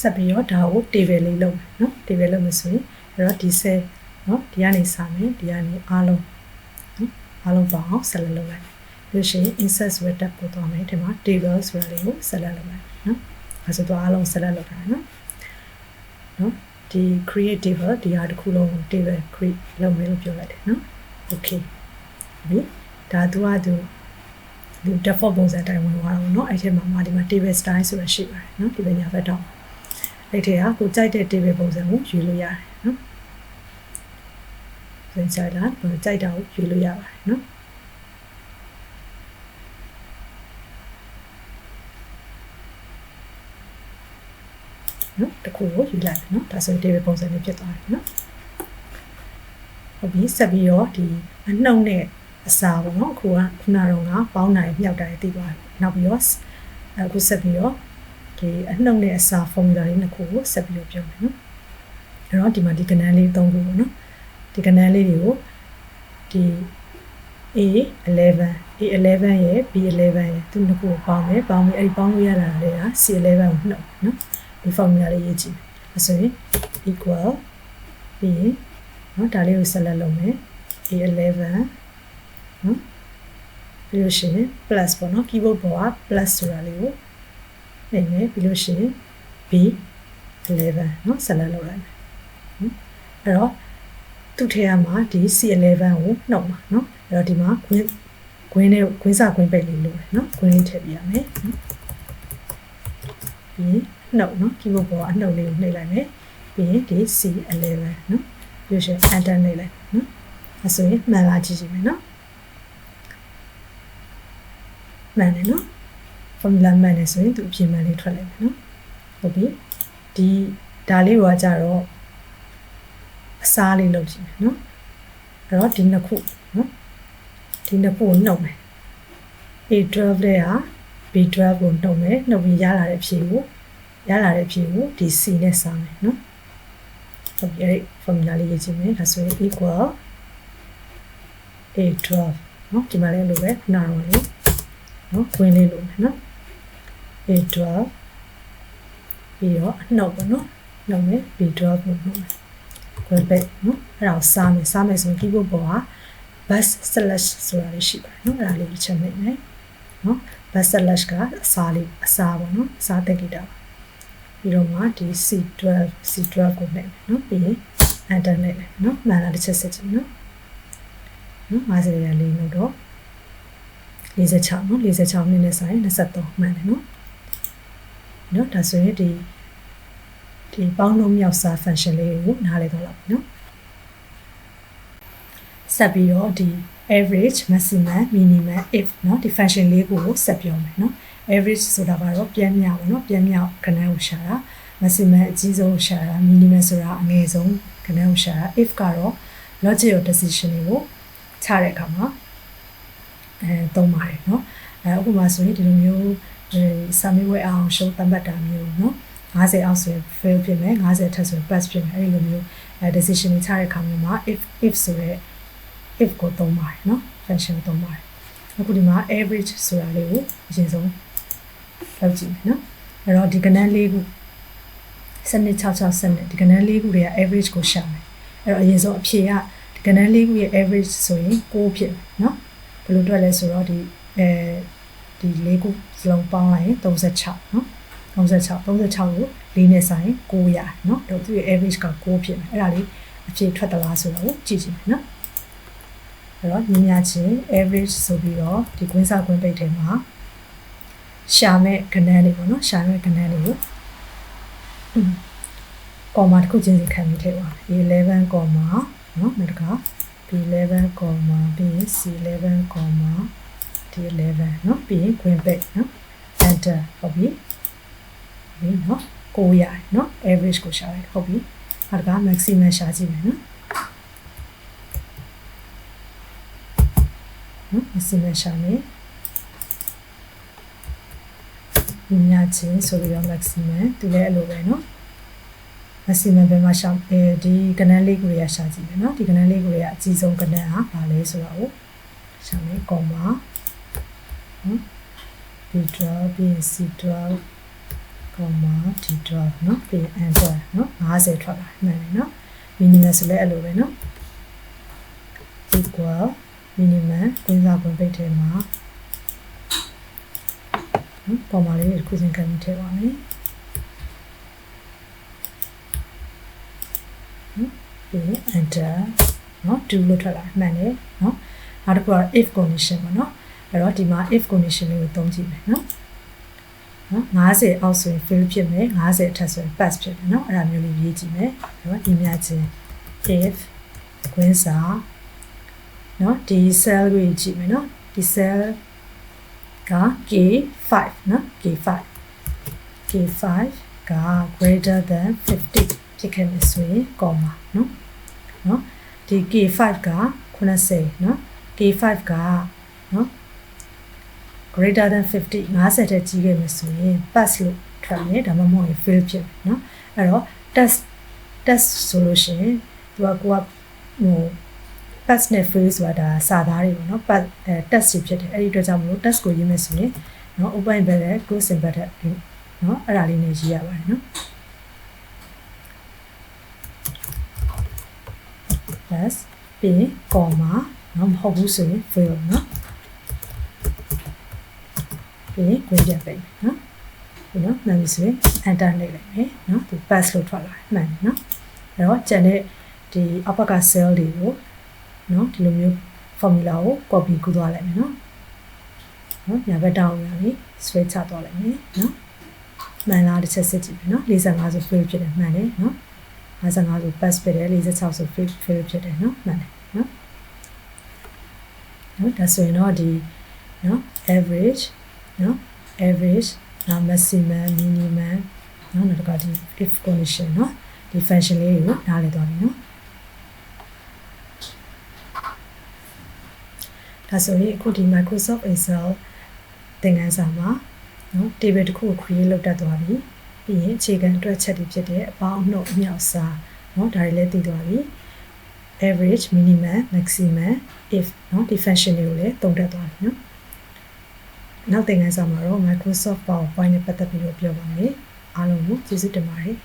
ဆက်ပြီးတော့ဒါကို table လေးလုပ်မယ်နော် table လုပ်မယ်ဆိုရင်အဲ့တော့ဒီဆက်နော်ဒီကနေစမယ်ဒီကနေအားလုံးနော်အားလုံးပေါအောင်ဆက်လက်လုပ်လိုက်ပြီးလို့ရှိရင် insert ဆိုတဲ့ tab ကိုသွားမယ်ဒီမှာ table ဆိုတာလေးကိုဆက်လက်လုပ်လိုက်နော်အဲဆိုတော့အားလုံးဆက်လက်လုပ်တာနော်နော်ဒီ create table ဒီဟာတစ်ခုလုံး table create လုပ်မယ်လို့ပြောလိုက်တယ်နော် okay ပြီဒါသူကသူဒီ default ပုံစံတိုင်းဝင်သွားတော့เนาะအဲ့ထဲမှာမှာဒီမှာ table style ဆိုတာရှိပါတယ်เนาะဒီဘက်ညာဘက်တော့ အဲ့ဒီဟာကိုကြိုက်တဲ့ table ပုံစံကိုယူလို့ရတယ်နော်ဆိုရင်ကြိုက်တာကိုကြိုက်တာကိုယူလို့ရပါတယ်နော်နော်တခုကိုယူလိုက်နော်ဒါဆိုရင် table ပုံစံမျိုးဖြစ်သွားတယ်နော်ဟုတ်ပြီဆက်ပြီးတော့ဒီအနှုံနဲ့အစာပေါ့နော်အခုကခုနတော့ကပေါင်းနိုင်မြောက်တိုင်းသိသွားတယ်နောက်ပြီးတော့အခုဆက်ပြီးတော့ ဒီအနှုတ်နဲ့အစာ formula လေးနှစ်ခုကိုဆက်ပြီးတော့ပြောမယ်နော်အဲ့တော့ဒီမှာဒီကဏ္ဍလေးသုံးခုပေါ့နော်ဒီကဏ္ဍလေးတွေကိုဒီ A11 A11 ရဲ့ B11 ရဲ့သူနှစ်ခုကိုပေါင်းမယ်ပေါင်းပြီးအဲ့ဒီပေါင်းလို့ရတာလေက C11 ကိုနှုတ်နော်ဒီ formula လေးရေးကြည့်မယ်ဆိုရင် equal ပြီးရင်နော်ဒါလေးကိုဆက်လက်လုပ်မယ် A11 နော်ပြီးလို့ရှိရင် plus ပေါ့နော် keyboard ပေါ်က plus ဆိုတာလေးကို နေမယ်ပြီးလို့ရှိရင် B11 နော်ဆက်လက်လုပ်လိုက်မယ်နော်အဲ့တော့သူ့ထဲမှာဒီ C11 ကိုနှုတ်မှာနော်အဲ့တော့ဒီမှာခွင်းခွင်းနဲ့ခွင်းစာခွင်းပိတ်လေးလို့နော်ခွင်းလေးထည့်ပြရမယ်နော်ပြီးနှုတ်နော် keyboard ပေါ်ကအနှုတ်လေးကိုနှိပ်လိုက်မယ်ပြီးရင်ဒီ C11 နော်ပြီးလို့ရှိရင် enter နှိပ်လိုက်နော်အဲဆိုရင်မှန်လာကြည့်ကြည့်မယ်နော်မှန်တယ်နော် formula မှန်တယ်ဆိုရင်သူအပြင်မှန်လေးထွက်လိုက်မယ်နော်ဟုတ်ပြီဒီဒါလေးကကြတော့အစားလေးလုပ်ကြည့်မယ်နော်အဲ့တော့ဒီနှစ်ခုနော်ဒီနှစ်ခုကိုနှုတ်မယ် A12 တဲ့ဟာ B12 ကိုနှုတ်မယ်နှုတ်ပြီးရလာတဲ့ဖြေကိုရလာတဲ့ဖြေကိုဒီ C နဲ့စားမယ်နော်ဟုတ်ပြီအဲ့ formula လေးရေးကြည့်မယ်ဒါဆိုရင် equal A12 နော်ဒီမှာလည်းလိုပဲခုနကတော့လေနော်ဝင်လေးလိုမယ်နော် A12 ပြီးတော့အနှုတ်ပေါ့နော်နှုတ်မယ် B12 ကိုနှုတ်မယ်ခွဲပိတ်နော်အဲ့ဒါကိုစားမယ်စားမယ်ဆိုရင် keyboard ပေါ်က bus slash ဆိုတာလေးရှိပါတယ်နော်အဲ့ဒါလေးချက်မိတ်မယ်နော် bus slash ကအစားလေးအစားပေါ့နော်အစားတက်ကြည့်တာပြီးတော့မှဒီ C12 C12 ကိုနှိပ်မယ်နော်ပြီးရင် enter နှိပ်မယ်နော်မှန်လားတစ်ချက်စစ်ကြည့်နော်နော်50ရလေးလို့တော့46နော်46မိနစ်ဆိုင်23မှန်တယ်နော် နော်ဒါဆိုရင်ဒီဒီပေါင်းလုံးမြောက်စာ function လေးကိုနားလည်တော့လောက်နော်ဆက်ပြီးတော့ဒီ average maximum minimum if เนาะဒီ function လေးကိုဆက်ပြောမယ်เนาะ average ဆိုတာကတော့ပြန်မြောက်ပေါ့เนาะပြန်မြောက်ခဏကိုရှာတာ maximum အကြီးဆုံးရှာတာ minimum ဆိုတာအငယ်ဆုံးခဏကိုရှာတာ if ကတော့ logical decision တွေကိုချတဲ့အခါမှာအဲသုံးပါတယ်เนาะအဲဥပမာဆိုရင်ဒီလိုမျိုးဒီ စာမေးပွဲအောင်ရှုံးတတ်မှတ်တာမျိုးเนาะ50အောက်ဆိုရင် fail ဖြစ်မယ်50ထက်ဆိုရင် pass ဖြစ်မယ်အဲဒီလိုမျိုးအဲ decision တွေချတဲ့အခါမျိုးမှာ if if ဆိုတဲ့ if ကိုသုံးပါတယ်เนาะ function ကိုသုံးပါတယ်အခုဒီမှာ average ဆိုတာလေးကိုအရင်ဆုံးလောက်ကြည့်မယ်เนาะအဲ့တော့ဒီကဏ္ဍလေးခုစနစ်66စနစ်ဒီကဏ္ဍလေးခုတွေက average ကိုရှာမယ်အဲ့တော့အရင်ဆုံးအဖြေကဒီကဏ္ဍလေးခုရဲ့ average ဆိုရင်6ဖြစ်မယ်เนาะဘယ်လိုတွက်လဲဆိုတော့ဒီအဲ ဒီ၄ခုစလုံးပေါင်းလိုက်ရင်36နော်36 36ကို၄နဲ့ဆိုင်900နော်တို့သူရဲ့ average က9ဖြစ်မယ်အဲ့ဒါလေးအဖြစ်ထွက်သလားဆိုတော့ကြည့်ကြည့်မယ်နော်အဲ့တော့ညီမချင်း average ဆိုပြီးတော့ဒီကွင်းစာကွင်းပိတ်ထဲမှာရှာမဲ့ကဏ္ဍလေးပေါ့နော်ရှာမဲ့ကဏ္ဍလေးကိုကော်မာတစ်ခုချင်းစီခံပြီးထည့်ပါ11ကော်မာနော်နောက်တစ်ခါ B11 ကော်မာ B11 ကော်မာ D11 နော်ပြီးရင်ကွင်းပိတ်နော် enter ဟုတ်ပြီပြီနော်900နော် average ကိုရှာလိုက်ဟုတ်ပြီနောက်က maximum ရှာကြည့်မယ်နော်နော် maximum ရှာမယ်ညချင်းဆိုပြီးတော့ maximum သူလည်းအဲ့လိုပဲနော် maximum ဘယ်မှာရှာအဲဒီကဏ္ဍလေးကိုရရှာကြည့်မယ်နော်ဒီကဏ္ဍလေးကိုရအကြီးဆုံးကဏ္ဍဟာဘာလဲဆိုတော့ရှာမယ် comma နော် beta ပြီးရင် c12 comma d12 နော်ပြီးရင် enter နော်90ထွက်လာမှန်တယ်နော် minimum ဆိုလည်းအဲ့လိုပဲနော် equal minimum တင်းစားပုံပိတ်ထဲမှာနော်ပုံမှန်လေးတစ်ခုစဉ်ကံပြီးထည့်ပါမယ်ပြီးရင် enter နော်2လို့ထွက်လာမှန်တယ်နော်နောက်တစ်ခုက if condition ပေါ့နော် အဲ့တော့ဒီမှာ if condition လေးကိုသုံးကြည့်မယ်နော်နော်90အောက်ဆိုရင် fail ဖြစ်မယ်90အထက်ဆိုရင် pass ဖြစ်တယ်နော်အဲ့ဒါမျိုးလေးရေးကြည့်မယ်နော်ဒီများချင်း if ကွင်းစာနော်ဒီ cell ကိုကြည့်မယ်နော်ဒီ cell က K5 နော် K5 K5 က greater than 50ဖြစ်ခဲ့မယ်ဆိုရင် comma နော်နော်ဒီ K5 က80နော် K5 က greater than 50 50တဲ့ကြီးခဲ့မယ်ဆိုရင် pass လို့ထွက်မယ်ဒါမှမဟုတ်ရင် fail ဖြစ်မယ်နော်အဲ့တော့ test test ဆိုလို့ရှိရင်သူကကိုကဟို pass နဲ့ fail ဆိုတာဒါစာသားတွေပေါ့နော် pass အဲ test တွေဖြစ်တယ်အဲ့ဒီအတွက်ကြောင့်မလို့ test ကိုရေးမယ်ဆိုရင်နော် open bracket close bracket နော်အဲ့ဒါလေးနဲ့ရေးရပါတယ်နော် plus ပြီး comma နော်မဟုတ်ဘူးဆိုရင် fail နော် ပြီးခွင့်ပြပေးနော်ဒီနော်မှန်ပြီဆိုရင် enter နှိပ်လိုက်မယ်နော်ဒီ pass လို့ထွက်လာမှန်တယ်နော်အဲ့တော့ကျန်တဲ့ဒီအောက်က cell တွေကိုနော်ဒီလိုမျိုး formula ကို copy ကူးသွားလိုက်မယ်နော်နော်ညာဘက်တောင်းရပြီ switch ချသွားလိုက်မယ်နော်မှန်လားတစ်ချက်စစ်ကြည့်မယ်နော်45ဆို fail ဖြစ်တယ်မှန်တယ်နော်55ဆို pass ဖြစ်တယ်46ဆို fail fail ဖြစ်တယ်နော်မှန်တယ်နော်နော်ဒါဆိုရင်တော့ဒီနော် average နော် average နော် maximum minimum နော်နောက်တစ်ခါဒီ if condition နော်ဒီ function လေးကိုနားလည်သွားပြီနော်ဒါဆိုရင်အခုဒီ Microsoft Excel သင်ခန်းစာမှာနော် table တစ်ခုကို create လုပ်တတ်သွားပြီပြီးရင်အခြေခံအတွက်ချက်တွေဖြစ်တဲ့အပေါင်းအနှုတ်အမြောက်စားနော်ဒါတွေလည်းသိသွားပြီ average minimum maximum if နော်ဒီ function တွေကိုလည်းသုံးတတ်သွားပြီနော် နောက်သင်ခန်းစာမှာတော့ Microsoft PowerPoint နဲ့ပတ်သက်ပြီးတော့ပြောပါမယ်အားလုံးကိုကျေးဇူးတင်ပါတယ်